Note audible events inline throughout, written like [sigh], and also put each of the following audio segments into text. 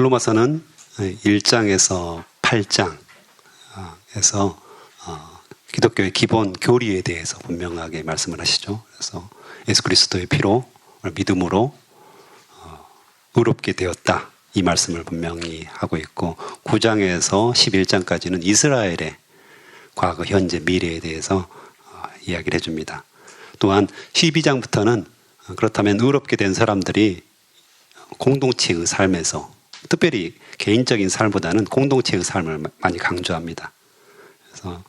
로마서는 1장에서 8장에서 어, 기독교의 기본 교리에 대해서 분명하게 말씀을 하시죠. 그래서 예수 그리스도의 피로 믿음으로 어, 의롭게 되었다. 이 말씀을 분명히 하고 있고 9장에서 11장까지는 이스라엘의 과거, 현재, 미래에 대해서 어, 이야기를 해줍니다. 또한 12장부터는 그렇다면 의롭게 된 사람들이 공동체의 삶에서 특별히 개인적인 삶보다는 공동체의 삶을 많이 강조합니다. 그래서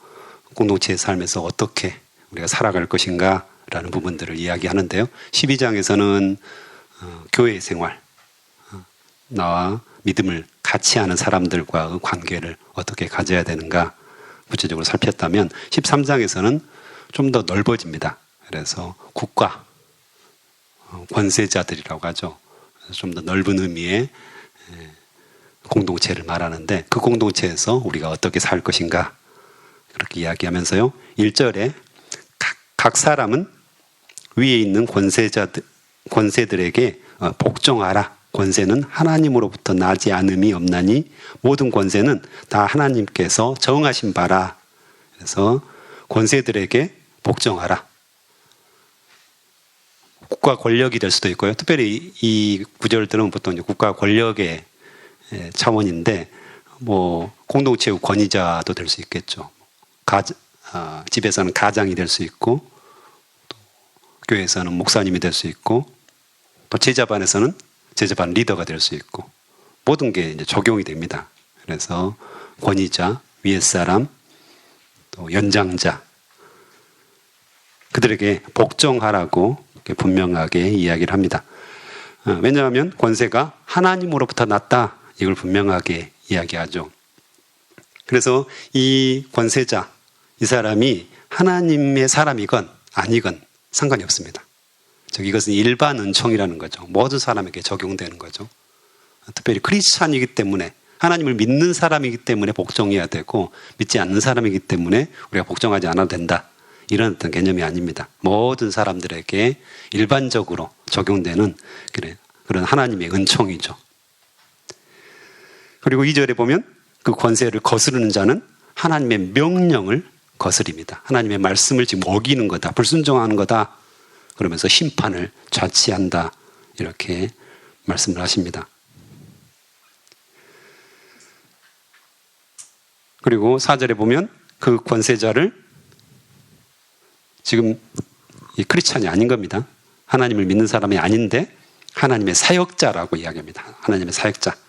공동체의 삶에서 어떻게 우리가 살아갈 것인가라는 부분들을 이야기하는데요. 12장에서는 어, 교회 생활, 어, 나와 믿음을 같이 하는 사람들과의 관계를 어떻게 가져야 되는가 구체적으로 살폈다면 13장에서는 좀 더 넓어집니다. 그래서 국가, 어, 권세자들이라고 하죠. 좀 더 넓은 의미의 공동체를 말하는데 그 공동체에서 우리가 어떻게 살 것인가 그렇게 이야기하면서요. 1절에 각, 각 사람은 위에 있는 권세자들, 권세들에게 어, 복종하라. 권세는 하나님으로부터 나지 않음이 없나니 모든 권세는 다 하나님께서 정하신 바라. 그래서 권세들에게 복종하라. 국가 권력이 될 수도 있고요. 특별히 이 구절들은 보통 국가 권력의 차원인데 뭐 공동체의 권위자도 될 수 있겠죠. 가, 아, 집에서는 가장이 될 수 있고 또 교회에서는 목사님이 될 수 있고 또 제자반에서는 제자반 리더가 될 수 있고 모든 게 이제 적용이 됩니다. 그래서 권위자, 위에 사람, 또 연장자 그들에게 복종하라고 분명하게 이야기를 합니다. 어, 왜냐하면 권세가 하나님으로부터 났다. 이걸 분명하게 이야기하죠. 그래서 이 권세자, 이 사람이 하나님의 사람이건 아니건 상관이 없습니다. 즉 이것은 일반 은총이라는 거죠. 모든 사람에게 적용되는 거죠. 특별히 크리스찬이기 때문에 하나님을 믿는 사람이기 때문에 복종해야 되고 믿지 않는 사람이기 때문에 우리가 복종하지 않아도 된다. 이런 어떤 개념이 아닙니다. 모든 사람들에게 일반적으로 적용되는 그런 하나님의 은총이죠. 그리고 이절에 보면 그 권세를 거스르는 자는 하나님의 명령을 거스립니다. 하나님의 말씀을 지금 어기는 거다. 불순종하는 거다. 그러면서 심판을 자치한다. 이렇게 말씀을 하십니다. 그리고 사절에 보면 그 권세자를 지금 이 크리스찬이 아닌 겁니다. 하나님을 믿는 사람이 아닌데 하나님의 사역자라고 이야기합니다. 하나님의 사역자.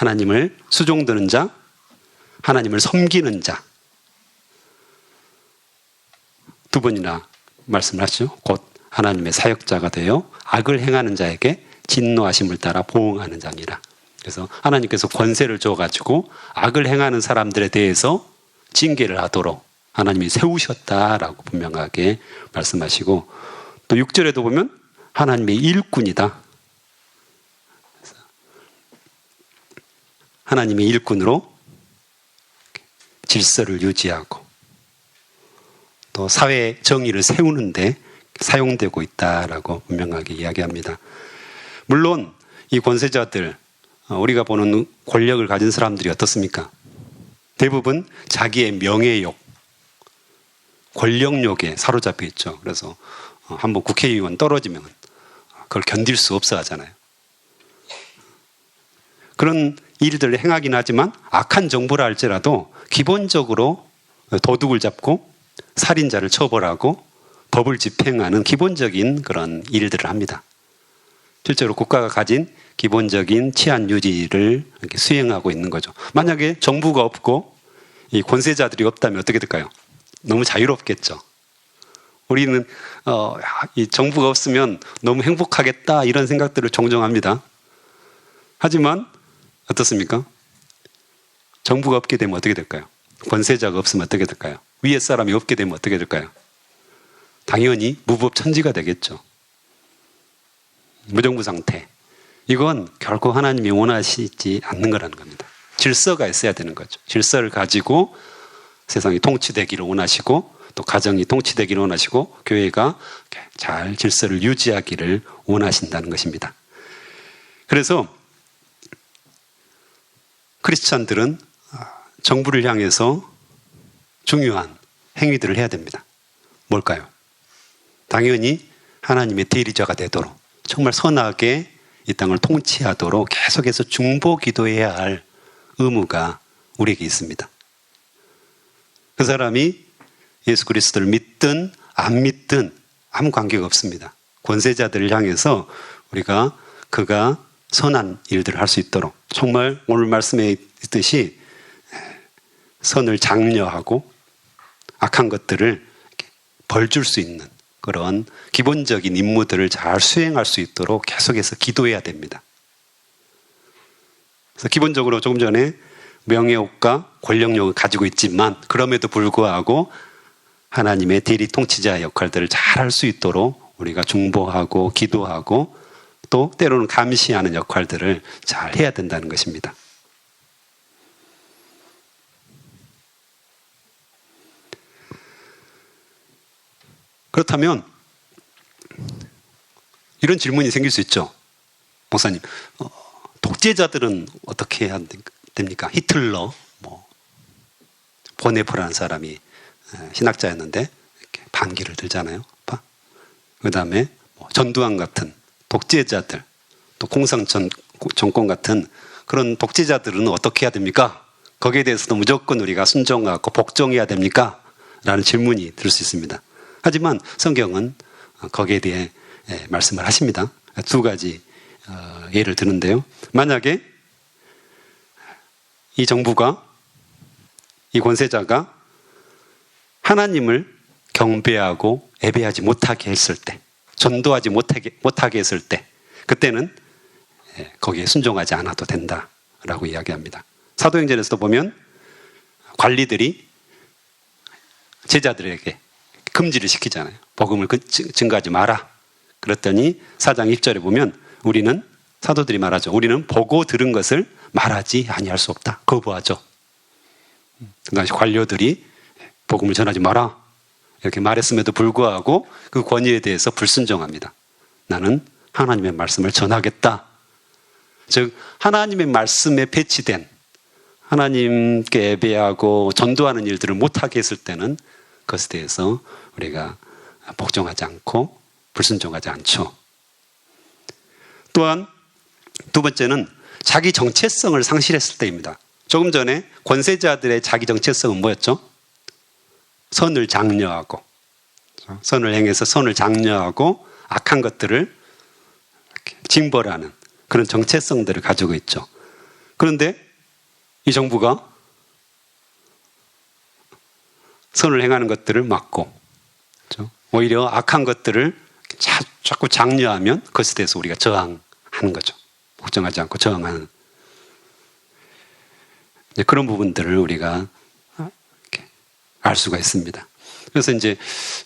하나님을 수종드는 자, 하나님을 섬기는 자. 두 번이나 말씀을 하죠. 곧 하나님의 사역자가 되어 악을 행하는 자에게 진노하심을 따라 보응하는 자니라. 그래서 하나님께서 권세를 줘가지고 악을 행하는 사람들에 대해서 징계를 하도록 하나님이 세우셨다라고 분명하게 말씀하시고 또 6절에도 보면 하나님의 일꾼이다. 하나님의 일꾼으로 질서를 유지하고 또 사회 정의를 세우는데 사용되고 있다라고 분명하게 이야기합니다. 물론 이 권세자들 어, 우리가 보는 권력을 가진 사람들이 어떻습니까? 대부분 자기의 명예욕, 권력욕에 사로잡혀 있죠. 그래서 어, 한번 국회의원 떨어지면 그걸 견딜 수 없어 하잖아요. 그런 일들을 행하긴 하지만 악한 정부라 할지라도 기본적으로 도둑을 잡고 살인자를 처벌하고 법을 집행하는 기본적인 그런 일들을 합니다. 실제로 국가가 가진 기본적인 치안 유지를 수행하고 있는 거죠. 만약에 정부가 없고 이 권세자들이 없다면 어떻게 될까요? 너무 자유롭겠죠. 우리는 어, 이 정부가 없으면 너무 행복하겠다 이런 생각들을 종종 합니다. 하지만 어떻습니까? 정부가 없게 되면 어떻게 될까요? 권세자가 없으면 어떻게 될까요? 위에 사람이 없게 되면 어떻게 될까요? 당연히 무법천지가 되겠죠. 무정부 상태. 이건 결코 하나님이 원하시지 않는 거라는 겁니다. 질서가 있어야 되는 거죠. 질서를 가지고 세상이 통치되기를 원하시고 또 가정이 통치되기를 원하시고 교회가 잘 질서를 유지하기를 원하신다는 것입니다. 그래서 크리스찬들은 정부를 향해서 중요한 행위들을 해야 됩니다. 뭘까요? 당연히 하나님의 대리자가 되도록 정말 선하게 이 땅을 통치하도록 계속해서 중보 기도해야 할 의무가 우리에게 있습니다. 그 사람이 예수 그리스도를 믿든 안 믿든 아무 관계가 없습니다. 권세자들을 향해서 우리가 그가 선한 일들을 할 수 있도록 정말 오늘 말씀에 있듯이 선을 장려하고 악한 것들을 벌 줄 수 있는 그런 기본적인 임무들을 잘 수행할 수 있도록 계속해서 기도해야 됩니다. 그래서 기본적으로 조금 전에 명예욕과 권력욕을 가지고 있지만 그럼에도 불구하고 하나님의 대리 통치자 역할들을 잘 할 수 있도록 우리가 중보하고 기도하고 또 때로는 감시하는 역할들을 잘 해야 된다는 것입니다. 그렇다면 이런 질문이 생길 수 있죠. 목사님, 어, 독재자들은 어떻게 해야 됩니까? 히틀러, 뭐 보네포라는 사람이 신학자였는데 반기를 들잖아요. 그 다음에 뭐 전두환 같은 독재자들, 또 공상 정권 같은 그런 독재자들은 어떻게 해야 됩니까? 거기에 대해서도 무조건 우리가 순종하고 복종해야 됩니까? 라는 질문이 들 수 있습니다. 하지만 성경은 거기에 대해 말씀을 하십니다. 두 가지 어, 예를 드는데요. 만약에 이 정부가 이 권세자가 하나님을 경배하고 예배하지 못하게 했을 때, 전도하지 못하게, 못하게 했을 때, 그때는 거기에 순종하지 않아도 된다라고 이야기합니다. 사도행전에서도 보면 관리들이 제자들에게 금지를 시키잖아요. 복음을 그 증가하지 마라. 그랬더니 사장 1절에 보면 우리는 사도들이 말하죠. 우리는 보고 들은 것을 말하지 아니할 수 없다. 거부하죠. 그 당시 관료들이 복음을 전하지 마라. 이렇게 말했음에도 불구하고 그 권위에 대해서 불순종합니다. 나는 하나님의 말씀을 전하겠다. 즉, 하나님의 말씀에 배치된 하나님께 예배하고 전도하는 일들을 못하게 했을 때는 그것에 대해서 우리가 복종하지 않고 불순종하지 않죠. 또한 두 번째는 자기 정체성을 상실했을 때입니다. 조금 전에 권세자들의 자기 정체성은 뭐였죠? 선을 장려하고 선을 행해서 선을 장려하고 악한 것들을 징벌하는 그런 정체성들을 가지고 있죠. 그런데 이 정부가 선을 행하는 것들을 막고 그렇죠? 오히려 악한 것들을 자꾸 장려하면 그것에 대해서 우리가 저항하는 거죠. 걱정하지 않고 저항하는 그런 부분들을 우리가 알 수가 있습니다. 그래서 이제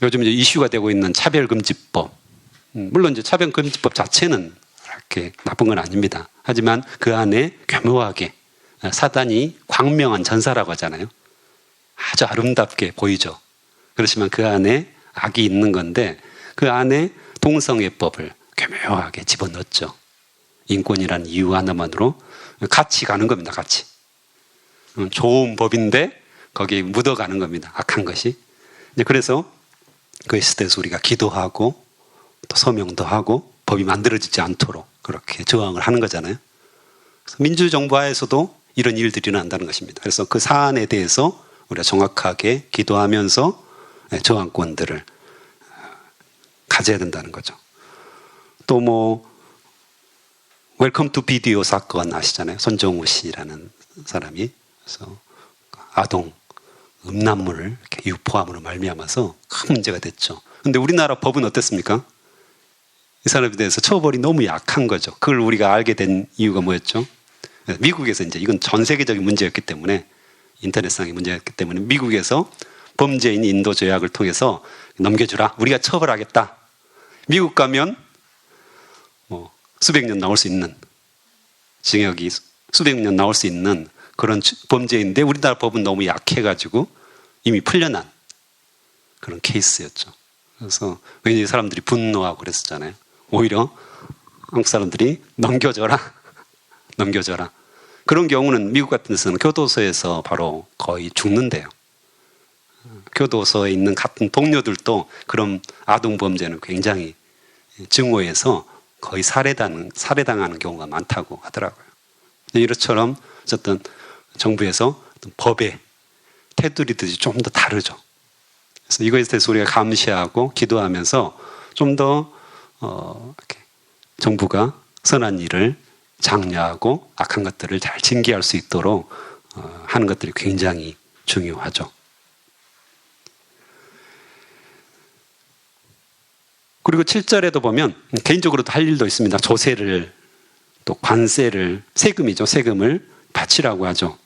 요즘 이제 이슈가 되고 있는 차별금지법. 음, 물론 이제 차별금지법 자체는 그렇게 나쁜 건 아닙니다. 하지만 그 안에 교묘하게 사단이 광명한 전사라고 하잖아요. 아주 아름답게 보이죠. 그렇지만 그 안에 악이 있는 건데 그 안에 동성애 법을 교묘하게 집어넣었죠. 인권이란 이유 하나만으로 같이 가는 겁니다. 같이. 음, 좋은 법인데 거기에 묻어가는 겁니다. 악한 것이. 그래서 그것에 대해서 우리가 기도하고 또 서명도 하고 법이 만들어지지 않도록 그렇게 저항을 하는 거잖아요. 민주정부하에서도 이런 일들이 난다는 것입니다. 그래서 그 사안에 대해서 우리가 정확하게 기도하면서 저항권들을 가져야 된다는 거죠. 또 뭐 웰컴 투 비디오 사건 아시잖아요. 손정우 씨라는 사람이 그래서 아동 음란물을 유포함으로 말미암아서 큰 문제가 됐죠. 근데 우리나라 법은 어땠습니까? 이 사람에 대해서 처벌이 너무 약한 거죠. 그걸 우리가 알게 된 이유가 뭐였죠? 미국에서 이제 이건 전 세계적인 문제였기 때문에 인터넷상의 문제였기 때문에 미국에서 범죄인 인도 조약을 통해서 넘겨주라. 우리가 처벌하겠다. 미국 가면 뭐 수백 년 나올 수 있는 징역이 수백 년 나올 수 있는 그런 범죄인데 우리나라 법은 너무 약해가지고 이미 풀려난 그런 케이스였죠. 그래서 왠지 사람들이 분노하고 그랬었잖아요. 오히려 한국 사람들이 넘겨줘라. [laughs] 넘겨줘라. 그런 경우는 미국 같은 데서는 교도소에서 바로 거의 죽는데요. 교도소에 있는 같은 동료들도 그런 아동 범죄는 굉장히 증오해서 거의 살해당, 살해당하는 경우가 많다고 하더라고요. 이렇처럼 어쨌든 정부에서 어떤 법의 테두리들이 좀 더 다르죠. 그래서 이거에 대해서 우리가 감시하고 기도하면서 좀더 어, 정부가 선한 일을 장려하고 악한 것들을 잘 징계할 수 있도록 어, 하는 것들이 굉장히 중요하죠. 그리고 7절에도 보면 개인적으로도 할 일도 있습니다. 조세를 또 관세를 세금이죠. 세금을 바치라고 하죠.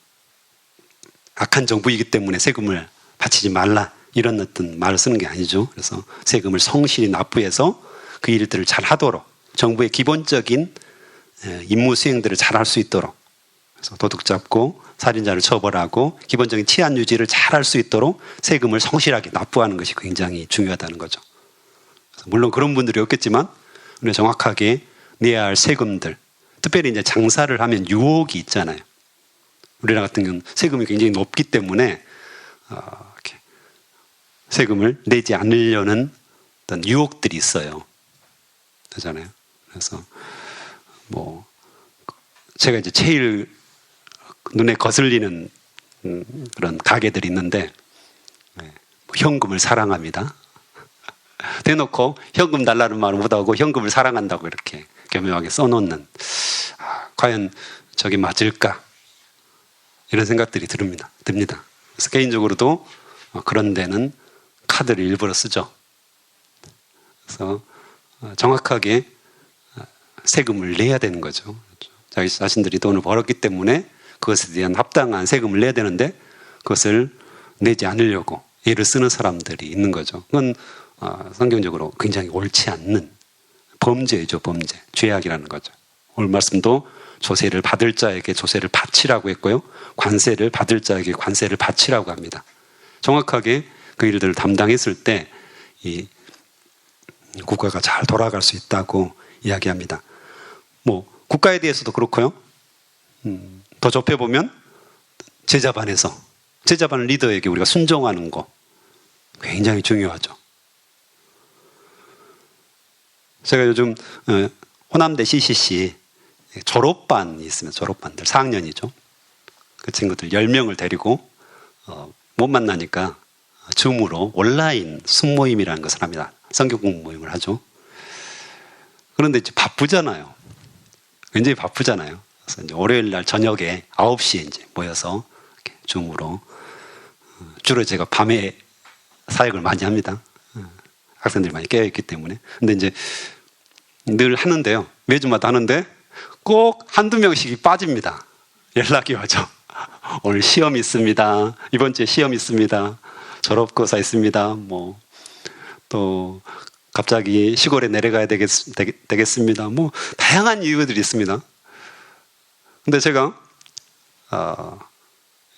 악한 정부이기 때문에 세금을 바치지 말라 이런 어떤 말을 쓰는 게 아니죠. 그래서 세금을 성실히 납부해서 그 일들을 잘 하도록 정부의 기본적인 임무 수행들을 잘 할 수 있도록 그래서 도둑 잡고 살인자를 처벌하고 기본적인 치안 유지를 잘 할 수 있도록 세금을 성실하게 납부하는 것이 굉장히 중요하다는 거죠. 물론 그런 분들이 없겠지만 우리가 정확하게 내야 할 세금들 특별히 이제 장사를 하면 유혹이 있잖아요. 우리나라 같은 경우는 세금이 굉장히 높기 때문에 어, 세금을 내지 않으려는 어떤 유혹들이 있어요. 되잖아요. 그래서 뭐 제가 이제 제일 눈에 거슬리는 음, 그런 가게들이 있는데 네, 현금을 사랑합니다. [laughs] 대놓고 현금 달라는 말을 못하고 현금을 사랑한다고 이렇게 교묘하게 써놓는 아, 과연 저게 맞을까 이런 생각들이 듭니다. 듭니다. 그래서 개인적으로도 어, 그런 데는 카드를 일부러 쓰죠. 그래서 어, 정확하게 어, 세금을 내야 되는 거죠. 자기 자신들이 돈을 벌었기 때문에 그것에 대한 합당한 세금을 내야 되는데 그것을 내지 않으려고 애를 쓰는 사람들이 있는 거죠. 그건 어, 성경적으로 굉장히 옳지 않는 범죄죠, 범죄. 죄악이라는 거죠. 오늘 말씀도 조세를 받을 자에게 조세를 바치라고 했고요. 관세를 받을 자에게 관세를 바치라고 합니다. 정확하게 그 일들을 담당했을 때 이 국가가 잘 돌아갈 수 있다고 이야기합니다. 뭐 국가에 대해서도 그렇고요. 음, 더 좁혀 보면 제자반에서 제자반 리더에게 우리가 순종하는 거 굉장히 중요하죠. 제가 요즘 어, 호남대 CCC 졸업반이 있으면 졸업반들 4학년이죠. 그 친구들 10명을 데리고 어, 못 만나니까 줌으로 온라인 순모임이라는 것을 합니다. 성경 공부 모임을 하죠. 그런데 이제 바쁘잖아요. 굉장히 바쁘잖아요. 그래서 이제 월요일 날 저녁에 9시에 이제 모여서 줌으로 어, 주로 제가 밤에 사역을 많이 합니다. 어, 학생들이 많이 깨어있기 때문에. 근데 이제 늘 하는데요. 매주마다 하는데 꼭 한두 명씩이 빠집니다. 연락이 와죠. [laughs] 오늘 시험 있습니다. 이번 주에 시험 있습니다. 졸업고사 있습니다. 뭐, 또, 갑자기 시골에 내려가야 되겠, 되겠, 습니다뭐 다양한 이유들이 있습니다. 근데 제가 어,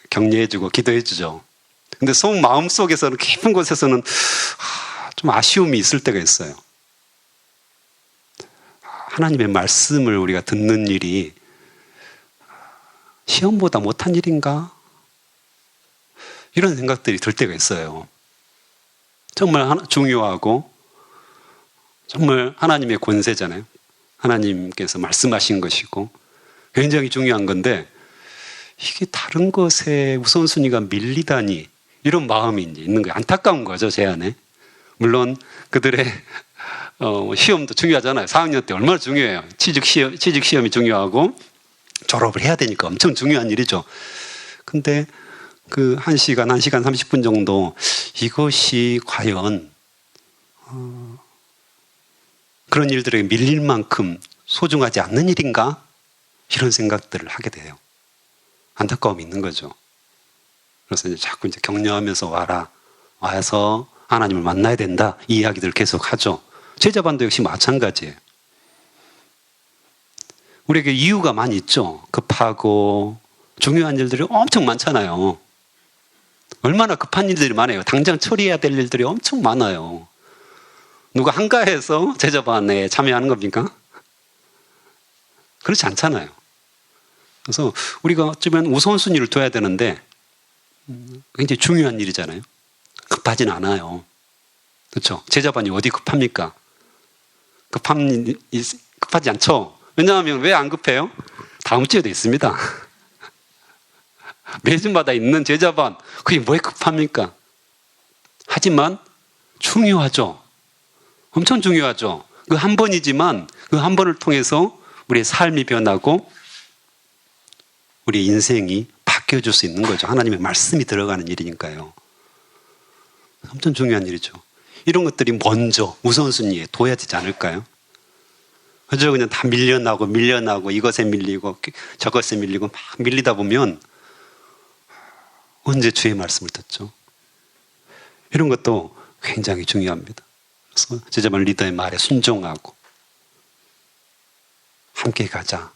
격려해주고 기도해주죠. 근데 속 마음 속에서는 깊은 곳에서는 아, 좀 아쉬움이 있을 때가 있어요. 하나님의 말씀을 우리가 듣는 일이 시험보다 못한 일인가? 이런 생각들이 들 때가 있어요. 정말 중요하고 정말 하나님의 권세잖아요. 하나님께서 말씀하신 것이고 굉장히 중요한 건데 이게 다른 것에 우선순위가 밀리다니 이런 마음이 있는 거예요. 안타까운 거죠, 제 안에. 물론 그들의 어, 시험도 중요하잖아요. 4학년 때 얼마나 중요해요. 취직 시험, 취직 시험이 중요하고 졸업을 해야 되니까 엄청 중요한 일이죠. 근데 그 1시간, 1시간 30분 정도 이것이 과연 어, 그런 일들에게 밀릴 만큼 소중하지 않는 일인가? 이런 생각들을 하게 돼요. 안타까움이 있는 거죠. 그래서 이제 자꾸 이제 격려하면서 와라. 와서 하나님을 만나야 된다. 이 이야기들을 계속 하죠. 제자반도 역시 마찬가지예요. 우리에게 이유가 많이 있죠. 급하고 중요한 일들이 엄청 많잖아요. 얼마나 급한 일들이 많아요. 당장 처리해야 될 일들이 엄청 많아요. 누가 한가해서 제자반에 참여하는 겁니까? 그렇지 않잖아요. 그래서 우리가 어쩌면 우선순위를 둬야 되는데 음, 굉장히 중요한 일이잖아요. 급하진 않아요. 그렇죠? 제자반이 어디 급합니까? 급함 급하지 않죠. 왜냐하면 왜 안 급해요? 다음 주에도 있습니다. [laughs] 매주마다 있는 제자반 그게 뭐에 급합니까? 하지만 중요하죠. 엄청 중요하죠. 그 한 번이지만 그 한 번을 통해서 우리의 삶이 변하고 우리 인생이 바뀌어질 수 있는 거죠. 하나님의 말씀이 들어가는 일이니까요. 엄청 중요한 일이죠. 이런 것들이 먼저 우선순위에 둬야 되지 않을까요? 그저 그냥 다 밀려나고 밀려나고 이것에 밀리고 저것에 밀리고 막 밀리다 보면 언제 주의 말씀을 듣죠? 이런 것도 굉장히 중요합니다. 그래서 제자반 리더의 말에 순종하고 함께 가자.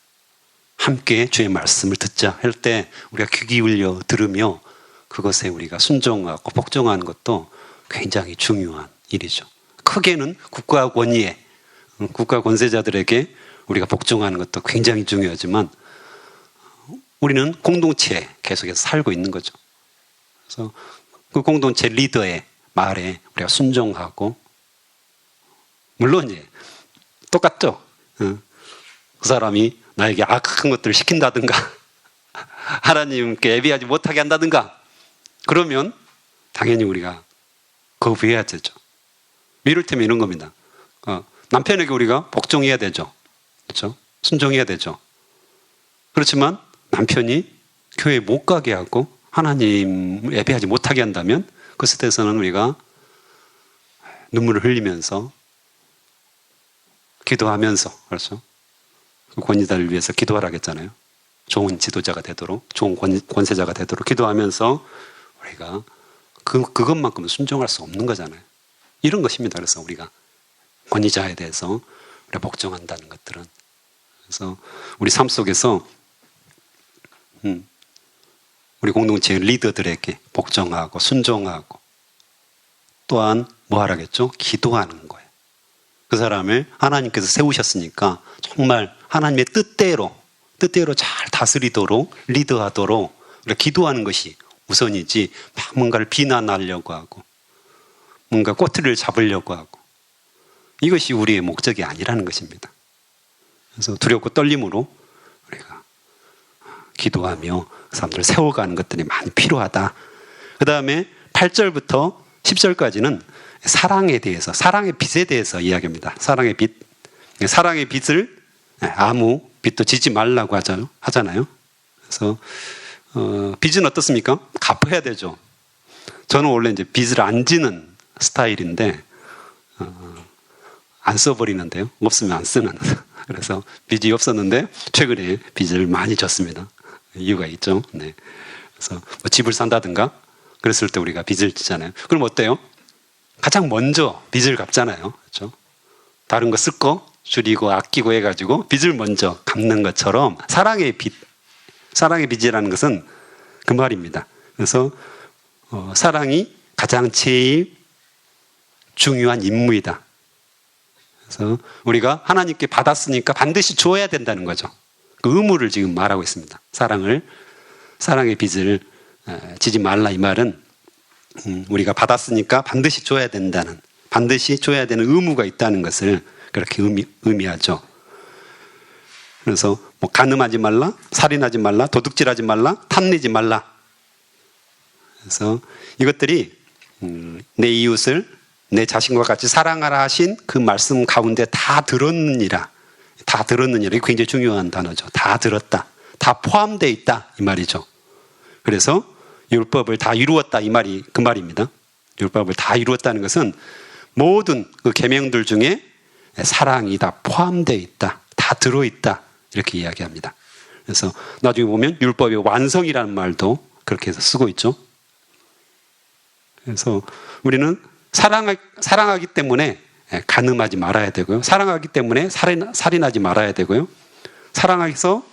함께 주의 말씀을 듣자 할 때 우리가 귀 기울여 들으며 그것에 우리가 순종하고 복종하는 것도 굉장히 중요한 일이죠. 크게는 국가 권위에 국가 권세자들에게 우리가 복종하는 것도 굉장히 중요하지만 우리는 공동체에 계속해서 살고 있는 거죠. 그래서 그 공동체 리더의 말에 우리가 순종하고 물론 이제 똑같죠. 그 사람이 나에게 악한 것들을 시킨다든가 [laughs] 하나님께 예비하지 못하게 한다든가 그러면 당연히 우리가 거부해야 되죠. 이를테면 이런 겁니다. 어, 남편에게 우리가 복종해야 되죠. 그렇죠? 순종해야 되죠. 그렇지만 남편이 교회 못 가게 하고 하나님 예배하지 못하게 한다면 그것에 대해서는 우리가 눈물을 흘리면서 기도하면서 그렇죠? 그 권위자를 위해서 기도하라겠잖아요. 좋은 지도자가 되도록, 좋은 권, 권세자가 되도록 기도하면서 우리가 그, 그것만큼은 순종할 수 없는 거잖아요. 이런 것입니다. 그래서 우리가 권위자에 대해서 우리가 복종한다는 것들은. 그래서 우리 삶 속에서, 음, 우리 공동체 리더들에게 복종하고 순종하고 또한 뭐 하라겠죠? 기도하는 거예요. 그 사람을 하나님께서 세우셨으니까 정말 하나님의 뜻대로 뜻대로 잘 다스리도록 리드하도록 기도하는 것이 우선이지 막 뭔가를 비난하려고 하고 뭔가 꼬투리를 잡으려고 하고 이것이 우리의 목적이 아니라는 것입니다. 그래서 두렵고 떨림으로 우리가 기도하며 그 사람들을 세워가는 것들이 많이 필요하다. 그 다음에 8절부터 10절까지는 사랑에 대해서, 사랑의 빛에 대해서 이야기합니다. 사랑의 빛. 사랑의 빛을 아무 빛도 지지 말라고 하잖아요. 그래서 어, 빚은 어떻습니까? 갚아야 되죠. 저는 원래 이제 빚을 안 지는 스타일인데 어, 안 써버리는데요. 없으면 안 쓰는. [laughs] 그래서 빚이 없었는데 최근에 빚을 많이 졌습니다. 이유가 있죠. 네. 그래서 뭐 집을 산다든가 그랬을 때 우리가 빚을 지잖아요. 그럼 어때요? 가장 먼저 빚을 갚잖아요. 그렇죠? 다른 거 쓸 거 줄이고 아끼고 해가지고 빚을 먼저 갚는 것처럼 사랑의 빚, 사랑의 빚이라는 것은 그 말입니다. 그래서 어, 사랑이 가장 제일 중요한 임무이다. 그래서 우리가 하나님께 받았으니까 반드시 줘야 된다는 거죠. 그 의무를 지금 말하고 있습니다. 사랑을 사랑의 빚을 지지 말라 이 말은 음, 우리가 받았으니까 반드시 줘야 된다는 반드시 줘야 되는 의무가 있다는 것을 그렇게 의미, 의미하죠. 그래서 뭐 간음하지 말라, 살인하지 말라, 도둑질하지 말라, 탐내지 말라. 그래서 이것들이 음, 내 이웃을 내 자신과 같이 사랑하라 하신 그 말씀 가운데 다 들었느니라. 다 들었느니라. 이게 굉장히 중요한 단어죠. 다 들었다. 다 포함되어 있다. 이 말이죠. 그래서 율법을 다 이루었다. 이 말이 그 말입니다. 율법을 다 이루었다는 것은 모든 그 계명들 중에 사랑이 다 포함되어 있다. 다 들어있다. 이렇게 이야기합니다. 그래서 나중에 보면 율법의 완성이라는 말도 그렇게 해서 쓰고 있죠. 그래서 우리는 사랑, 사랑하기 때문에 가늠하지 말아야 되고요. 사랑하기 때문에 살인, 살인하지 말아야 되고요. 사랑해서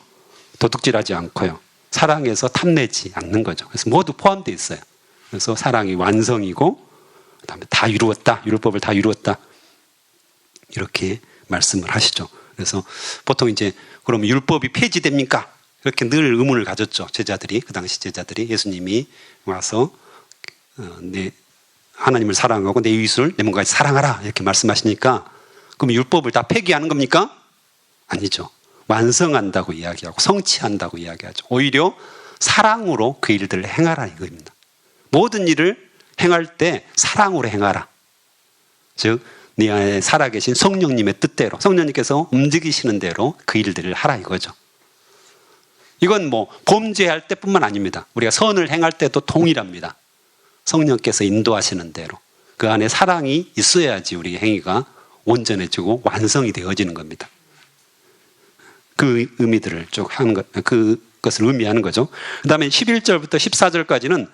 도둑질하지 않고요. 사랑해서 탐내지 않는 거죠. 그래서 모두 포함되어 있어요. 그래서 사랑이 완성이고, 그 다음에 다 이루었다. 율법을 다 이루었다. 이렇게 말씀을 하시죠. 그래서 보통 이제 그러면 율법이 폐지됩니까? 이렇게 늘 의문을 가졌죠. 제자들이 그 당시 제자들이 예수님이 와서 어, 내 하나님을 사랑하고 내 이웃을 내 몸까지 사랑하라 이렇게 말씀하시니까 그럼 율법을 다 폐기하는 겁니까? 아니죠. 완성한다고 이야기하고 성취한다고 이야기하죠. 오히려 사랑으로 그 일들을 행하라 이겁니다. 모든 일을 행할 때 사랑으로 행하라. 즉, 네 안에 살아계신 성령님의 뜻대로, 성령님께서 움직이시는 대로 그 일들을 하라 이거죠. 이건 뭐 범죄할 때뿐만 아닙니다. 우리가 선을 행할 때도 동일합니다. 성령께서 인도하시는 대로 그 안에 사랑이 있어야지 우리 행위가 온전해지고 완성이 되어지는 겁니다. 그 의미들을 쭉 하는 것, 그것을 의미하는 거죠. 그 다음에 11절부터 14절까지는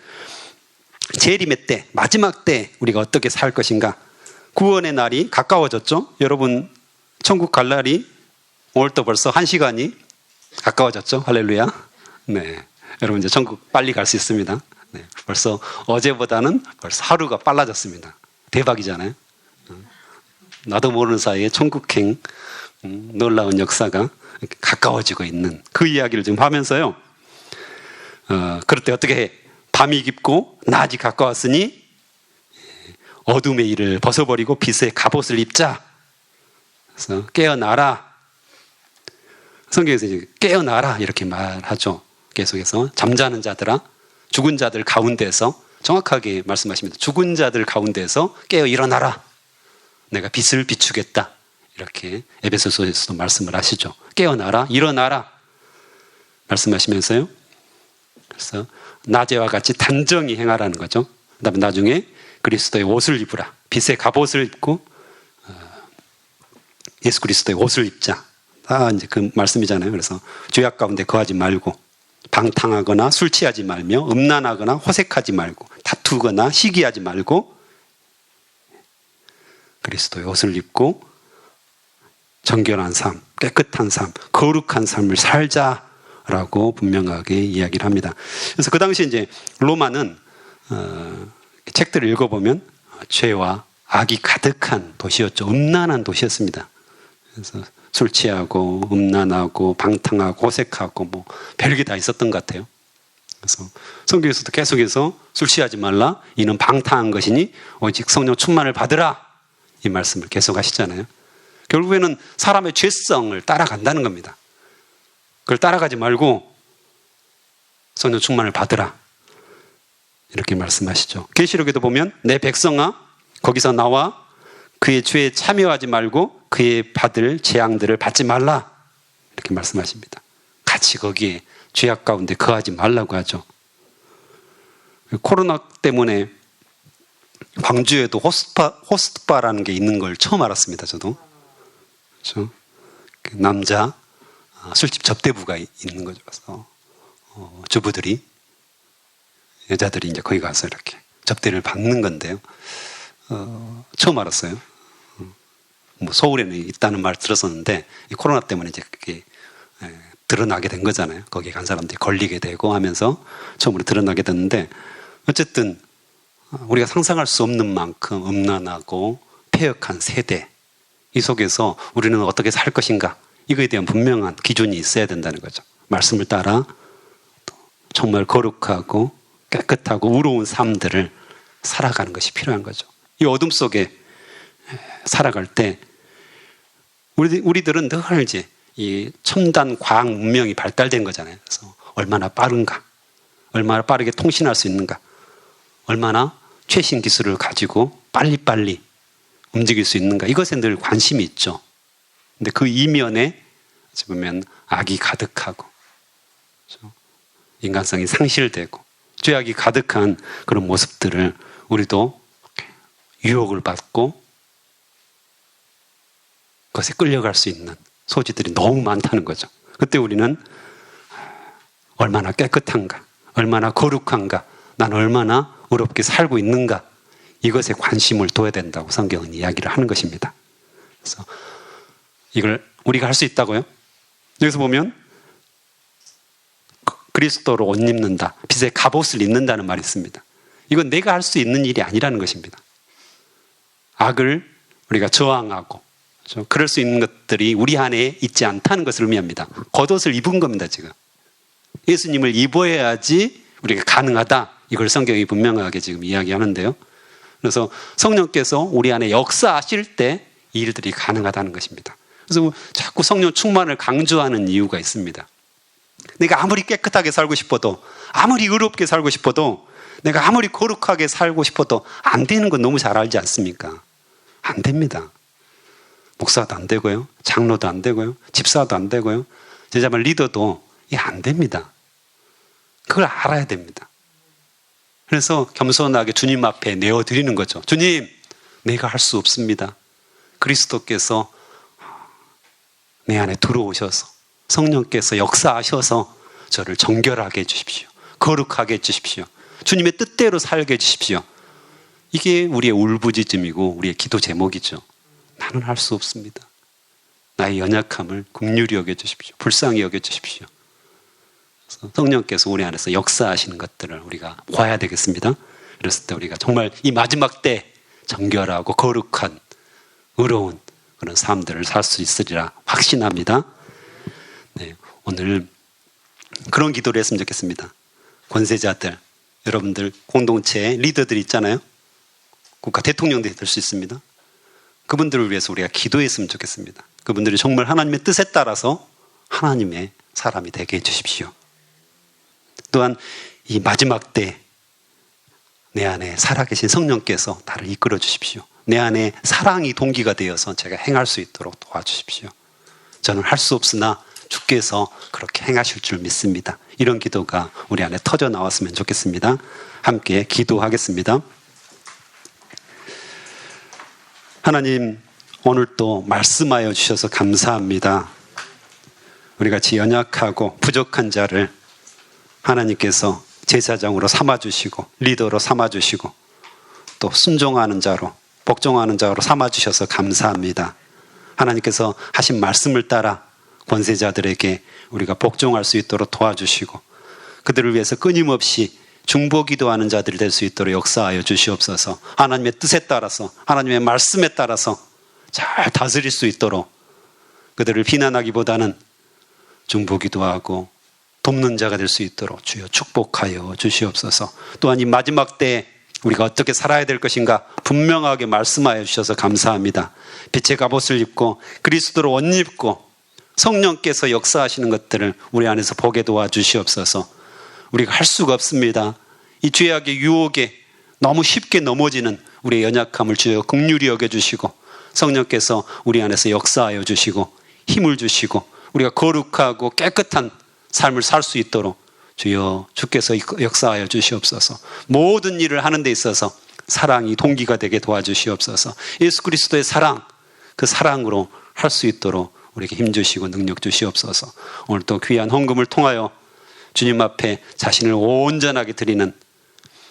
재림의 때, 마지막 때 우리가 어떻게 살 것인가. 구원의 날이 가까워졌죠. 여러분, 천국 갈 날이 오늘도 벌써 한 시간이 가까워졌죠. 할렐루야. 네. 여러분 이제 천국 빨리 갈 수 있습니다. 네. 벌써 어제보다는 벌써 하루가 빨라졌습니다. 대박이잖아요. 나도 모르는 사이에 천국행 음, 놀라운 역사가 가까워지고 있는 그 이야기를 지금 하면서요. 어, 그럴 때 어떻게 해? 밤이 깊고 낮이 가까웠으니 어둠의 일을 벗어버리고 빛의 갑옷을 입자. 그래서 깨어나라. 성경에서 이제 깨어나라 이렇게 말하죠. 계속해서 잠자는 자들아, 죽은 자들 가운데서 정확하게 말씀하십니다. 죽은 자들 가운데서 깨어 일어나라. 내가 빛을 비추겠다. 이렇게 에베소서에서도 말씀을 하시죠. 깨어나라, 일어나라. 말씀하시면서요. 그래서 낮에와 같이 단정히 행하라는 거죠. 그다음에 나중에 그리스도의 옷을 입으라. 빛의 갑옷을 입고 어, 예수 그리스도의 옷을 입자. 다 이제 그 말씀이잖아요. 그래서 죄악 가운데 거하지 말고 방탕하거나 술 취하지 말며 음란하거나 호색하지 말고 다투거나 시기하지 말고 그리스도의 옷을 입고 정결한 삶, 깨끗한 삶, 거룩한 삶을 살자라고 분명하게 이야기를 합니다. 그래서 그 당시 이제 로마는 어, 책들을 읽어보면 죄와 악이 가득한 도시였죠. 음란한 도시였습니다. 그래서 술 취하고 음란하고 방탕하고 호색하고 뭐 별게 다 있었던 것 같아요. 그래서 성경에서도 계속해서 술 취하지 말라. 이는 방탕한 것이니 오직 성령 충만을 받으라. 이 말씀을 계속 하시잖아요. 결국에는 사람의 죄성을 따라간다는 겁니다. 그걸 따라가지 말고 성령 충만을 받으라. 이렇게 말씀하시죠. 계시록에도 보면 내 백성아 거기서 나와 그의 죄에 참여하지 말고 그의 받을 재앙들을 받지 말라. 이렇게 말씀하십니다. 같이 거기에 죄악 가운데 거하지 말라고 하죠. 코로나 때문에 광주에도 호스파, 호스트바라는 게 있는 걸 처음 알았습니다. 저도. 그렇죠? 남자 아, 술집 접대부가 있는 거죠. 그래서 어, 주부들이 여자들이 이제 거기 가서 이렇게 접대를 받는 건데요. 어, 처음 알았어요. 어, 뭐 서울에는 있다는 말 들었었는데 이 코로나 때문에 이제 그게 에, 드러나게 된 거잖아요. 거기 간 사람들이 걸리게 되고 하면서 처음으로 드러나게 됐는데 어쨌든 어, 우리가 상상할 수 없는 만큼 음란하고 폐역한 세대 이 속에서 우리는 어떻게 살 것인가 이거에 대한 분명한 기준이 있어야 된다는 거죠. 말씀을 따라 정말 거룩하고 깨끗하고 우로운 삶들을 살아가는 것이 필요한 거죠. 이 어둠 속에 살아갈 때 우리, 우리들은 늘 이제 이 첨단 과학 문명이 발달된 거잖아요. 그래서 얼마나 빠른가, 얼마나 빠르게 통신할 수 있는가, 얼마나 최신 기술을 가지고 빨리빨리 움직일 수 있는가 이것에 늘 관심이 있죠. 근데 그 이면에 보면 악이 가득하고? 인간성이 상실되고 죄악이 가득한 그런 모습들을 우리도 유혹을 받고 그것에 끌려갈 수 있는 소지들이 너무 많다는 거죠. 그때 우리는 얼마나 깨끗한가, 얼마나 거룩한가, 난 얼마나 의롭게 살고 있는가 이것에 관심을 둬야 된다고 성경은 이야기를 하는 것입니다. 그래서 이걸 우리가 할 수 있다고요? 여기서 보면 그리스도로 옷 입는다. 빛의 갑옷을 입는다는 말이 있습니다. 이건 내가 할 수 있는 일이 아니라는 것입니다. 악을 우리가 저항하고? 그럴 수 있는 것들이 우리 안에 있지 않다는 것을 의미합니다. 겉옷을 입은 겁니다, 지금. 예수님을 입어야지 우리가 가능하다. 이걸 성경이 분명하게 지금 이야기하는데요. 그래서 성령께서 우리 안에 역사하실 때 이 일들이 가능하다는 것입니다. 그래서 자꾸 성령 충만을 강조하는 이유가 있습니다. 내가 아무리 깨끗하게 살고 싶어도, 아무리 의롭게 살고 싶어도, 내가 아무리 거룩하게 살고 싶어도 안 되는 건 너무 잘 알지 않습니까? 안 됩니다. 목사도 안 되고요. 장로도 안 되고요. 집사도 안 되고요. 제자말 리더도 이게 안 됩니다. 그걸 알아야 됩니다. 그래서 겸손하게 주님 앞에 내어드리는 거죠. 주님, 내가 할 수 없습니다. 그리스도께서 내 안에 들어오셔서 성령께서 역사하셔서 저를 정결하게 해주십시오. 거룩하게 해주십시오. 주님의 뜻대로 살게 해주십시오. 이게 우리의 울부짖음이고 우리의 기도 제목이죠. 나는 할 수 없습니다. 나의 연약함을 긍휼히 여겨 주십시오. 불쌍히 여겨 주십시오. 성령께서 우리 안에서 역사하시는 것들을 우리가 봐야 되겠습니다. 그랬을 때 우리가 정말 이 마지막 때 정결하고 거룩한 의로운 그런 삶들을 살 수 있으리라 확신합니다. 네, 오늘 그런 기도를 했으면 좋겠습니다. 권세자들, 여러분들 공동체 리더들 있잖아요. 국가 대통령들이 될수 있습니다. 그분들을 위해서 우리가 기도했으면 좋겠습니다. 그분들이 정말 하나님의 뜻에 따라서 하나님의 사람이 되게 해주십시오. 또한 이 마지막 때 내 안에 살아계신 성령께서 나를 이끌어 주십시오. 내 안에 사랑이 동기가 되어서 제가 행할 수 있도록 도와주십시오. 저는 할 수 없으나 주께서 그렇게 행하실 줄 믿습니다. 이런 기도가 우리 안에 터져 나왔으면 좋겠습니다. 함께 기도하겠습니다. 하나님, 오늘 또 말씀하여 주셔서 감사합니다. 우리 같이 연약하고 부족한 자를 하나님께서 제사장으로 삼아주시고, 리더로 삼아주시고, 또 순종하는 자로, 복종하는 자로 삼아주셔서 감사합니다. 하나님께서 하신 말씀을 따라 권세자들에게 우리가 복종할 수 있도록 도와주시고, 그들을 위해서 끊임없이 중보 기도 하는 자들이 될 수 있도록 역사하여 주시옵소서. 하나님의 뜻에 따라서 하나님의 말씀에 따라서 잘 다스릴 수 있도록 그들을 비난하기보다는 중보 기도 하고 돕는 자가 될 수 있도록 주여 축복하여 주시옵소서. 또한 이 마지막 때 우리가 어떻게 살아야 될 것인가 분명하게 말씀하여 주셔서 감사합니다. 빛의 갑옷을 입고 그리스도로 옷 입고 성령께서 역사하시는 것들을 우리 안에서 보게 도와 주시옵소서. 우리가 할 수가 없습니다. 이 죄악의 유혹에 너무 쉽게 넘어지는 우리의 연약함을 주여 극률히 여겨 주시고 성령께서 우리 안에서 역사하여 주시고 힘을 주시고 우리가 거룩하고 깨끗한 삶을 살 수 있도록 주여 주께서 역사하여 주시옵소서. 모든 일을 하는 데 있어서 사랑이 동기가 되게 도와주시옵소서. 예수 그리스도의 사랑 그 사랑으로 할 수 있도록 우리에게 힘 주시고 능력 주시옵소서. 오늘 또 귀한 헌금을 통하여 주님 앞에 자신을 온전하게 드리는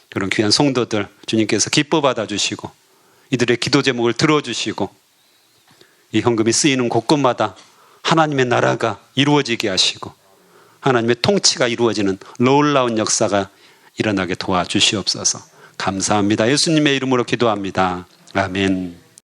그런 귀한 성도들 주님께서 기뻐 받아 주시고 이들의 기도 제목을 들어 주시고 이 현금이 쓰이는 곳곳마다 하나님의 나라가 이루어지게 하시고 하나님의 통치가 이루어지는 놀라운 역사가 일어나게 도와주시옵소서. 감사합니다. 예수님의 이름으로 기도합니다. 아멘.